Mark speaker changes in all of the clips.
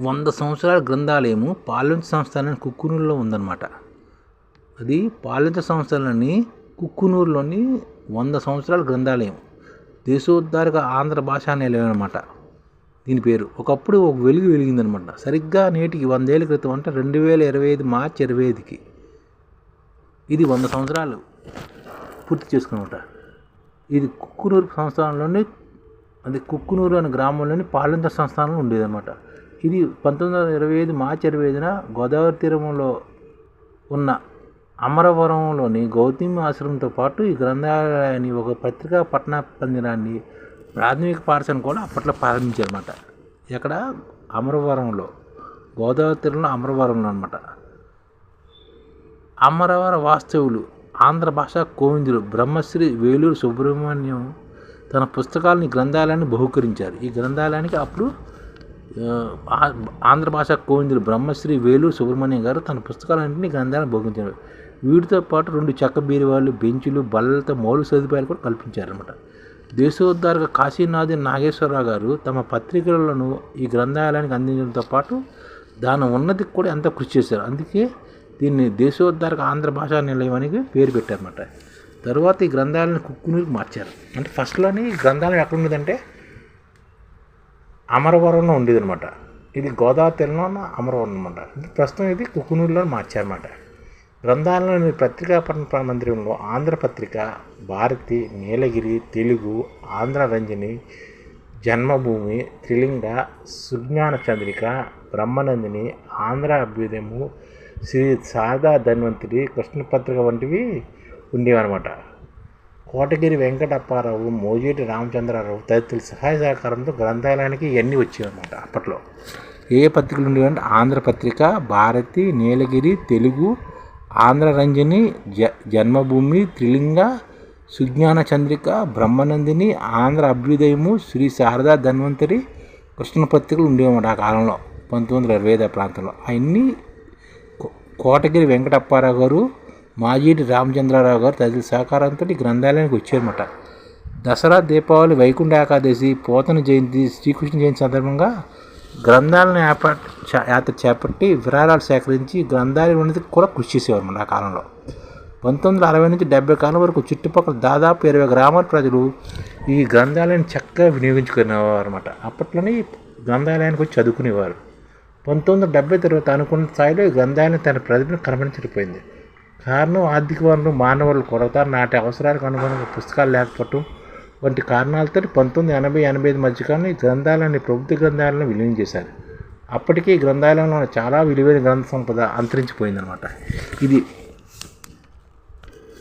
Speaker 1: వంద సంవత్సరాల గ్రంథాలయము పాలించ సంస్థానం కుక్కునూరులో ఉందన్నమాట. అది పాలించ సంస్థలని కుక్కునూరులోని వంద సంవత్సరాల గ్రంథాలయం. దేశోద్ధారక ఆంధ్ర భాషా నిలయం అనమాట దీని పేరు. ఒకప్పుడు ఒక వెలుగు వెలిగిందనమాట సరిగ్గా నేటికి వందేళ్ళ క్రితం అంటే రెండు వేల ఇరవై ఐదు మార్చి ఇరవై ఐదుకి. ఇది వంద సంవత్సరాలు పూర్తి చేసుకున్నమాట. ఇది కుక్కునూరు సంస్థానంలోని అది కుక్కునూరు అనే గ్రామంలోని పాలింత సంస్థానంలో ఉండేదన్నమాట. ఇది పంతొమ్మిది వందల ఇరవై ఐదు మార్చి ఇరవై ఐదున గోదావరి తీరంలో ఉన్న అమరవరంలోని గౌతమి ఆశ్రమంతో పాటు ఈ గ్రంథాలయాన్ని ఒక పత్రికా పట్టణ పందిరాన్ని ప్రాథమిక పాఠశాలను కూడా అప్పట్లో ప్రారంభించారన్నమాట. ఎక్కడ? అమరవరంలో. గోదావరి తీరంలో అమరవరంలో అనమాట అమరవర వాస్తవులు ఆంధ్ర భాష కోవిందులు బ్రహ్మశ్రీ వేలూరు సుబ్రహ్మణ్యం తన పుస్తకాలని గ్రంథాలయాన్ని బహుకరించారు. ఈ గ్రంథాలయానికి అప్పుడు ఆంధ్ర భాష కోవిందులు బ్రహ్మశ్రీ వేలు సుబ్రహ్మణ్యం గారు తన పుస్తకాలన్నింటినీ గ్రంథాలను భోగించారు వీటితో పాటు రెండు చెక్క బీరువాళ్ళు బెంచులు బల్లలతో మౌలిక సదుపాయాలు కూడా కల్పించారనమాట దేశోద్ధారక కాశీనాథి నాగేశ్వరరావు గారు తమ పత్రికలను ఈ గ్రంథాలయానికి అందించడంతో పాటు దాని ఉన్నతికి కూడా ఎంతో కృషి చేశారు. అందుకే దీన్ని దేశోద్ధారక ఆంధ్ర భాషా నిలయం అని పేరు పెట్టారన్నమాట. తర్వాత ఈ గ్రంథాలను కుక్కునూరుకి మార్చారు. అంటే ఫస్ట్లోని ఈ గ్రంథాలయం ఎక్కడ ఉన్నదంటే అమరవరంలో ఉండేది అనమాట ఇది గోదావరి తెలంగాణ అమరవరం అనమాట ప్రస్తుతం ఇది కుకునూరులో మార్చారన్నమాట. గ్రంథాలయంలోని పత్రికా మందిరంలో ఆంధ్రపత్రిక భారతి నీలగిరి తెలుగు ఆంధ్ర రంజని జన్మభూమి త్రిలింగ సుజ్ఞాన చంద్రిక బ్రహ్మనందిని ఆంధ్ర అభ్యుదయము శ్రీ శారదా ధన్వంతరి కృష్ణపత్రిక వంటివి ఉండేవన్నమాట. కోటగిరి వెంకటప్పారావు మోజేటి రామచంద్రారావు తదితరుల సహాయ సహకారంతో గ్రంథాలయానికి ఇవన్నీ వచ్చేవన్నమాట అప్పట్లో. ఏ పత్రికలు ఉండేవంటే ఆంధ్రపత్రిక భారతి నీలగిరి తెలుగు ఆంధ్ర రంజని జ జన్మభూమి త్రిలింగ సుజ్ఞాన చంద్రిక బ్రహ్మనందిని ఆంధ్ర అభ్యుదయము శ్రీ శారదా ధన్వంతరి కృష్ణ పత్రికలు ఉండేవన్నమాట ఆ కాలంలో పంతొమ్మిది వందల ఇరవై ఐదు ప్రాంతంలో. అవన్నీ కో- కోటగిరి వెంకటప్పారావు గారు మాజీడి రామచంద్రారావు గారు తదితర సహకారంతో ఈ గ్రంథాలయానికి వచ్చారన్నమాట. దసరా దీపావళి వైకుంఠ ఏకాదశి పోతన జయంతి శ్రీకృష్ణ జయంతి సందర్భంగా గ్రంథాలను చా- యాత్ర చేపట్టి విరాళాలు సేకరించి గ్రంథాలయం అనేది కూడా కృషి చేసేవారు ఆ కాలంలో. పంతొమ్మిది వందల అరవై నుంచి డెబ్బై కాలం వరకు చుట్టుపక్కల దాదాపు ఇరవై గ్రామాల ప్రజలు ఈ గ్రంథాలయాన్ని చక్కగా వినియోగించుకునేవారు అనమాట అప్పట్లోనే గ్రంథాలయానికి వచ్చి చదువుకునేవారు. పంతొమ్మిది వందల డెబ్బై తర్వాత అనుకున్న స్థాయిలో ఈ గ్రంథాలయం తన ప్రజలను కనబరించకపోయింది కారణం ఆర్థిక వనరులు మానవుల కొరత నాటి అవసరాలకు అనుగుణంగా పుస్తకాలు లేకపోవటం వంటి కారణాలతో పంతొమ్మిది ఎనభై ఎనభై ఐదు మధ్యకాలంలో ఈ గ్రంథాలని ప్రభుత్వ గ్రంథాలను విలీనం చేశారు. అప్పటికే ఈ గ్రంథాలయంలో చాలా విలువైన గ్రంథ సంపద అంతరించిపోయిందనమాట ఇది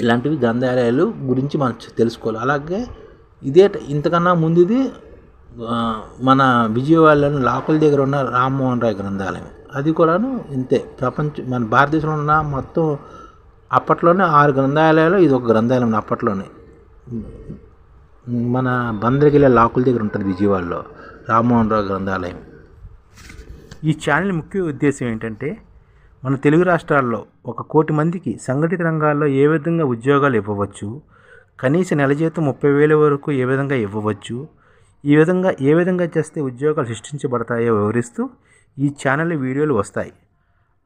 Speaker 1: ఇలాంటివి గ్రంథాలయాలు గురించి మనం తెలుసుకోవాలి. అలాగే ఇదే ఇంతకన్నా ముందు ఇది మన విజయవాడలోని లాకుల దగ్గర ఉన్న రామ్మోహన్ రాయ్ గ్రంథాలయం. అది కూడాను ఇంతే. ప్రపంచ మన భారతదేశంలో ఉన్న మొత్తం అప్పట్లోనే ఆరు గ్రంథాలయాలు ఇది ఒక గ్రంథాలయం అప్పట్లోనే. మన బందరగిల్ల లాకుల దగ్గర ఉంటుంది విజయవాడలో రామ్మోహన్ రావు గ్రంథాలయం. ఈ ఛానల్ ముఖ్య ఉద్దేశం ఏంటంటే మన తెలుగు రాష్ట్రాల్లో ఒక కోటి మందికి సంఘటిత రంగాల్లో ఏ విధంగా ఉద్యోగాలు ఇవ్వవచ్చు కనీస నెల జీతం ముప్పై వేల వరకు ఏ విధంగా ఇవ్వవచ్చు ఈ విధంగా ఏ విధంగా చేస్తే ఉద్యోగాలు సృష్టించబడతాయో వివరిస్తూ ఈ ఛానల్ వీడియోలు వస్తాయి.